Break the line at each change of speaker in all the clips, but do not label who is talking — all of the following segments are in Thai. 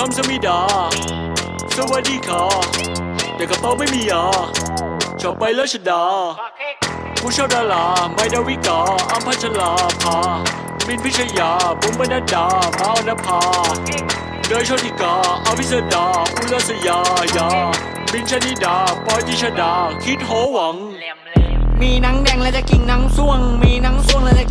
คำสมิดา สวัสดีค่ะแต่กระเป๋าไม่มีอะชอบไปแล้วชดา ผู้ชอบดาราไม่ดาวิกาอัมพัชราภามินพิชยาบุ๋มบรรดามาอนภาเนยโชติกาอภิสดาอุลสยายาบินชนิดาปอยติชดา คิดโหวัง
มีนังแดงแล้วจะกินนังส่วง มีนังส่วงแล้วจะ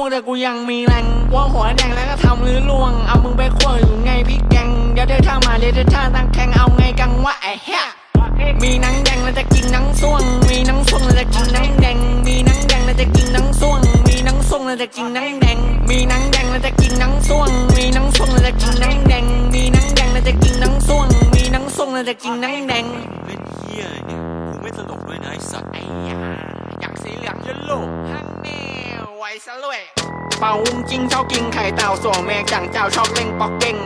ชีกูไม่ม่วงแต่กูยังมีแรงว่าหัวแดงแล้วก็ทำลื้อล่วง เอามึงไปคั่วอยู่ไงพี่แกงเดี๋ยวเธอท่ามาเดี๋ยวเธอท่าตั้งแข่งเอาไงกังวะไอ้เหี้ยมีหนังแดงแล้วจะกินหนังส่วง มีหนังส่วงแล้วจะกินหนังแดง มีหนังแดงแล้วจะกินหนังส่วง มีหนังส่วงแล้วจะกินหนังแดง มีหนังแดงแล้วจะกินหนังส่วง มีหนังส่วงแล้วจะกินหนังแดง มีหนังแดงแล้วจะกินหนังส่วง มีหนังส่วงแล้วจะกินหนังแดง
เล่นเฮียอะไรเนี่ยกูไม่ตลกด้วยนะไอสัตว์
ไอ้ยาอยากสีเหลือง
เยลโล
ฮันแน่ไว ซะเลยเป่าวุ้งจิ้งชอบกินไข่เต่าส่วนแมงจังเจ้าชอบเล่งปอกเด้ง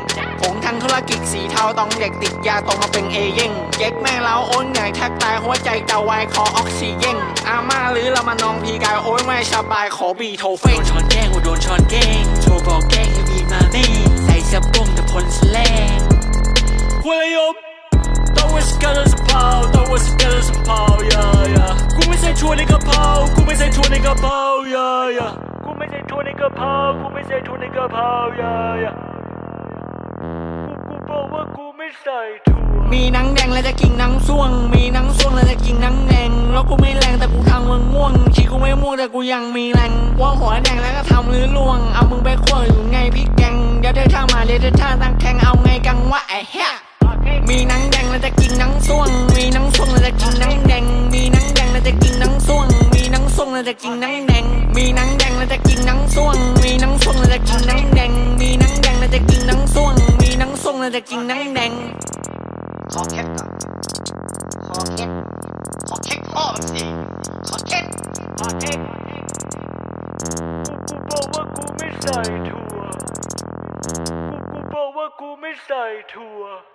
ผมทางธุรกิจสีเทาต้องเด็กติดยาตรงมาเป็นเอเย่งเจ๊กแม่เล้าโอนใหญ่แทกตายหัวใจเตาวายคอออกซิเจนอาม่าหรือเรามานองพีกายโอ้ยไม่สบายขอบีโทเฟ
โด
ง
นช้อนแกล้งกูโดนช้อนแกล้งโทรบอกแกล้งให้มีมาแม่ใส่เสื้อโป้งแต่พลสแลงคุยยมต้องว่าสกัดสะเพราต้องว่าสกัดสะเพรายายากูไม่ใส่ชั วในกระเพรากูไม่ใส่ชัวในกระเพรายายากูไม่ใส่ชัวในกระเพรากูไม่ใส่ชัวในกระเพรายายากูกูบอกว่ากูไม่ใส่ชัว
มีหนังแดงแล้วจะกินหนังส่วง มีหนังส่วงแล้วจะกินหนังแดงแล้วกูไม่แรงแต่กูทำมึงง่วงชีกูไม่ม่วงแต่กูยังมีแรงว่าหัวแดงแล้วก็ทำลื้อล่วง เอามึงไปคั่วอยู่ไงพี่แกงเดี๋ยวเธอท่ามาเดี๋ยวเธอท่าตั้งแข่งเอาไงกังวะไอ้เหี้ยมีหนัง แล้วจะกินนังส่วง มีนังส่วงแล้วจะกินนังแดง มีนังแดงแล้วจะกินนังส่วง มีนังส่วงแล้วจะกินนังแดง มีนังแดงแล้วจะกินนังส่วง มีนังส่วงแล้วจะกินนังแดง มีนังแดงแล้วจะกินนังส่วง มีนังส่วงแล้วจะกินนังแดง
ขอเคล็ดก่อนขอเคล็ดขอเคล็ดพ่อมันสิขอเคล็ด
กูกูบอกว่ากูไม่ใส่ถั่วกูบอกว่ากูไม่ใส่ถั่ว